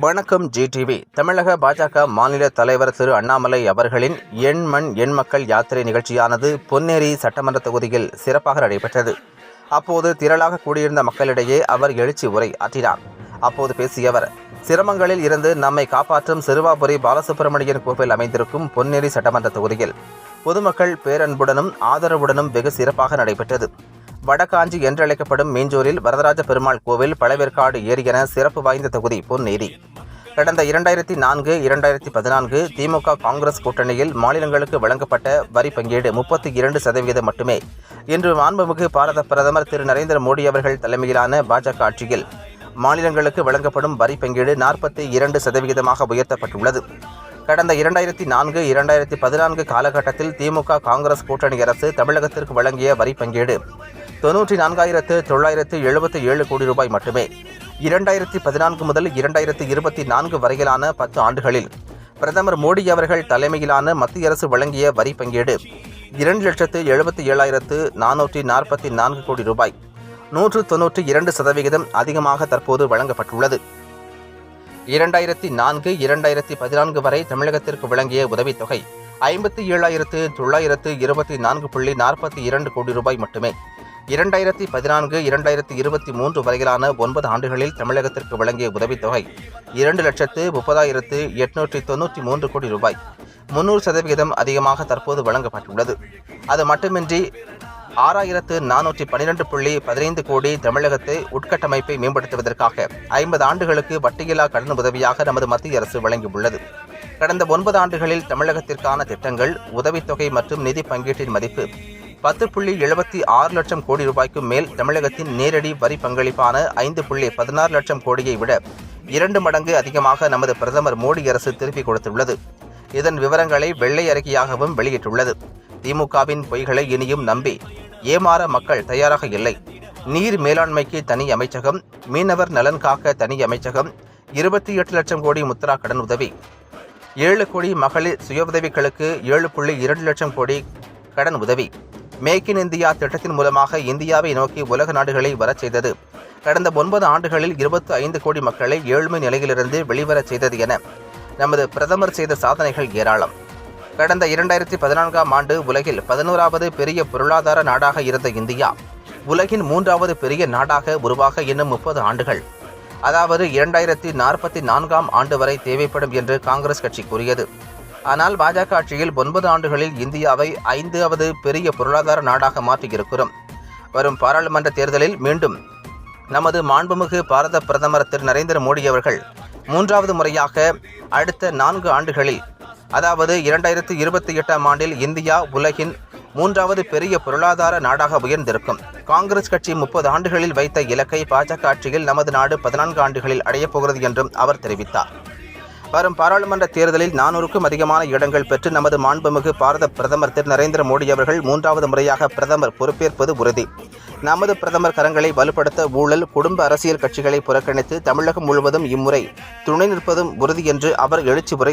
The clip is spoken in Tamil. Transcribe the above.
வணக்கம் ஜிடிவி தமிழக பாஜக மாநில தலைவர் திரு அண்ணாமலை அவர்களின் எண் மண் எண் மக்கள் யாத்திரை நிகழ்ச்சியானது பொன்னேரி சட்டமன்ற தொகுதியில் சிறப்பாக நடைபெற்றது. அப்போது திரளாக கூடியிருந்த மக்களிடையே அவர் எழுச்சி உரை ஆற்றினார். அப்போது பேசிய அவர் சிரமங்களில் இருந்து நம்மை காப்பாற்றும் சிறுவாபுரி பாலசுப்பிரமணியன் கோவில் அமைந்திருக்கும் பொன்னேரி சட்டமன்ற தொகுதியில் பொதுமக்கள் பேரன்புடனும் ஆதரவுடனும் வெகு சிறப்பாக நடைபெற்றது. வடகாஞ்சி என்றழைக்கப்படும் மீஞ்சூரில் வரதராஜ பெருமாள் கோவில் பழவேற்காடு ஏரி என சிறப்பு வாய்ந்த தொகுதி பொன்னேரி கடந்த இரண்டாயிரத்தி நான்கு இரண்டாயிரத்தி பதினான்கு திமுக காங்கிரஸ் கூட்டணியில் மாநிலங்களுக்கு வழங்கப்பட்ட வரி பங்கீடு முப்பத்தி இரண்டு சதவீதம் மட்டுமே. இன்று மாண்புமிகு பாரத பிரதமர் திரு நரேந்திர மோடி அவர்கள் தலைமையிலான பாஜக ஆட்சியில் மாநிலங்களுக்கு வழங்கப்படும் வரி பங்கீடு நாற்பத்தி இரண்டு சதவிகிதமாக உயர்த்தப்பட்டுள்ளது. கடந்த இரண்டாயிரத்தி நான்கு இரண்டாயிரத்தி பதினான்கு காலகட்டத்தில் திமுக காங்கிரஸ் கூட்டணி அரசு தமிழகத்திற்கு வழங்கிய வரி பங்கீடு. தொன்னூற்றி நான்காயிரத்து தொள்ளாயிரத்து எழுபத்தி ஏழு கோடி ரூபாய் மட்டுமே. இரண்டாயிரத்தி பதினான்கு முதல் இரண்டாயிரத்தி இருபத்தி நான்கு வரையிலான பத்து ஆண்டுகளில் பிரதமர் மோடி அவர்கள் தலைமையிலான மத்திய அரசு வழங்கிய வரி பங்கீடு இரண்டு லட்சத்து எழுபத்தி ஏழாயிரத்து நானூற்றி நாற்பத்தி நான்கு கோடி ரூபாய். நூற்று தொன்னூற்றி இரண்டு சதவிகிதம் அதிகமாக தற்போது வழங்கப்பட்டுள்ளது. இரண்டாயிரத்தி நான்கு இரண்டாயிரத்தி பதினான்கு வரை தமிழகத்திற்கு வழங்கிய உதவித்தொகை ஐம்பத்தி ஏழாயிரத்து தொள்ளாயிரத்து இருபத்தி நான்கு புள்ளி நாற்பத்தி இரண்டு கோடி ரூபாய் மட்டுமே. இரண்டாயிரத்தி பதினான்கு இரண்டாயிரத்தி இருபத்தி மூன்று வரையிலான ஒன்பது ஆண்டுகளில் தமிழகத்திற்கு வழங்கிய உதவித்தொகை இரண்டு லட்சத்து முப்பதாயிரத்து எட்நூற்றி தொன்னூற்றி மூன்று கோடி ரூபாய். முன்னூறு சதவிகிதம் அதிகமாக தற்போது வழங்கப்பட்டுள்ளது. அது மட்டுமின்றி ஆறாயிரத்து நானூற்றி பனிரெண்டு புள்ளி பதினைந்து கோடி தமிழகத்தை உட்கட்டமைப்பை மேம்படுத்துவதற்காக ஐம்பது ஆண்டுகளுக்கு வட்டியில்லா கடன் உதவியாக நமது மத்திய அரசு வழங்கியுள்ளது. கடந்த ஒன்பது ஆண்டுகளில் தமிழகத்திற்கான திட்டங்கள் உதவித்தொகை மற்றும் நிதி பங்கீட்டின் மதிப்பு பத்து புள்ளி எழுபத்தி ஆறு லட்சம் கோடி ரூபாய்க்கும் மேல் தமிழகத்தின் நேரடி வரி பங்களிப்பான ஐந்து புள்ளி பதினாறு லட்சம் கோடியை விட இரண்டு மடங்கு அதிகமாக நமது பிரதமர் மோடி அரசு திருப்பிக் கொடுத்துள்ளது. இதன் விவரங்களை வெள்ளை அறிக்கையாகவும் வெளியிட்டுள்ளது. திமுகவின் பொய்களை இனியும் நம்பி ஏமாற மக்கள் தயாராக இல்லை. நீர் மேலாண்மைக்கு தனி அமைச்சகம் மீனவர் நலன் காக்க தனி அமைச்சகம் இருபத்தி எட்டு லட்சம் கோடி முத்ரா கடன் உதவி. ஏழு கோடி மகளிர் சுய உதவிகளுக்கு ஏழு புள்ளி இரண்டு லட்சம் கோடி கடன் உதவி. மேக் இன் இந்தியா திட்டத்தின் மூலமாக இந்தியாவை நோக்கி உலக நாடுகளை வரச் செய்தது. கடந்த ஒன்பது ஆண்டுகளில் இருபத்தி ஐந்து கோடி மக்களை ஏழ்மை நிலையிலிருந்து வெளிவரச் செய்தது என நமது பிரதமர் செய்த சாதனைகள் ஏராளம். கடந்த இரண்டாயிரத்தி பதினான்காம் ஆண்டு உலகில் பதினோராவது பெரிய பொருளாதார நாடாக இருந்த இந்தியா உலகின் மூன்றாவது பெரிய நாடாக உருவாக இன்னும் முப்பது ஆண்டுகள். அதாவது இரண்டாயிரத்தி நாற்பத்தி நான்காம் ஆண்டு வரை தேவைப்படும் என்று காங்கிரஸ் கட்சி கூறியது. ஆனால் பாஜக ஆட்சியில் ஒன்பது ஆண்டுகளில் இந்தியாவை ஐந்தாவது பெரிய பொருளாதார நாடாக மாற்றியிருக்கிறோம். வரும் பாராளுமன்ற தேர்தலில் மீண்டும் நமது மாண்புமிகு பாரத பிரதமர் திரு நரேந்திர மோடி அவர்கள் மூன்றாவது முறையாக அடுத்த நான்கு ஆண்டுகளில் அதாவது இரண்டாயிரத்தி இருபத்தி எட்டாம் ஆண்டில் இந்தியா உலகின் மூன்றாவது பெரிய பொருளாதார நாடாக உயர்ந்திருக்கும். காங்கிரஸ் கட்சி முப்பது ஆண்டுகளில் வைத்த இலக்கை பாஜக ஆட்சியில் நமது நாடு பதினான்கு ஆண்டுகளில் அடையப் போகிறது என்றும் அவர் தெரிவித்தார். வரும் பாராளுமன்ற தேர்தலில் நானூறுக்கும் அதிகமான இடங்கள் பெற்று நமது மாண்புமிகு பாரத பிரதமர் திரு நரேந்திர மோடி அவர்கள் மூன்றாவது முறையாக பிரதமர் பொறுப்பேற்பது உறுதி. நமது பிரதமர் கரங்களை வலுப்படுத்த ஊழல் குடும்ப அரசியல் கட்சிகளை புறக்கணித்து தமிழகம் முழுவதும் இம்முறை துணை நிற்பதும் உறுதி என்று அவர் எழுச்சி உரை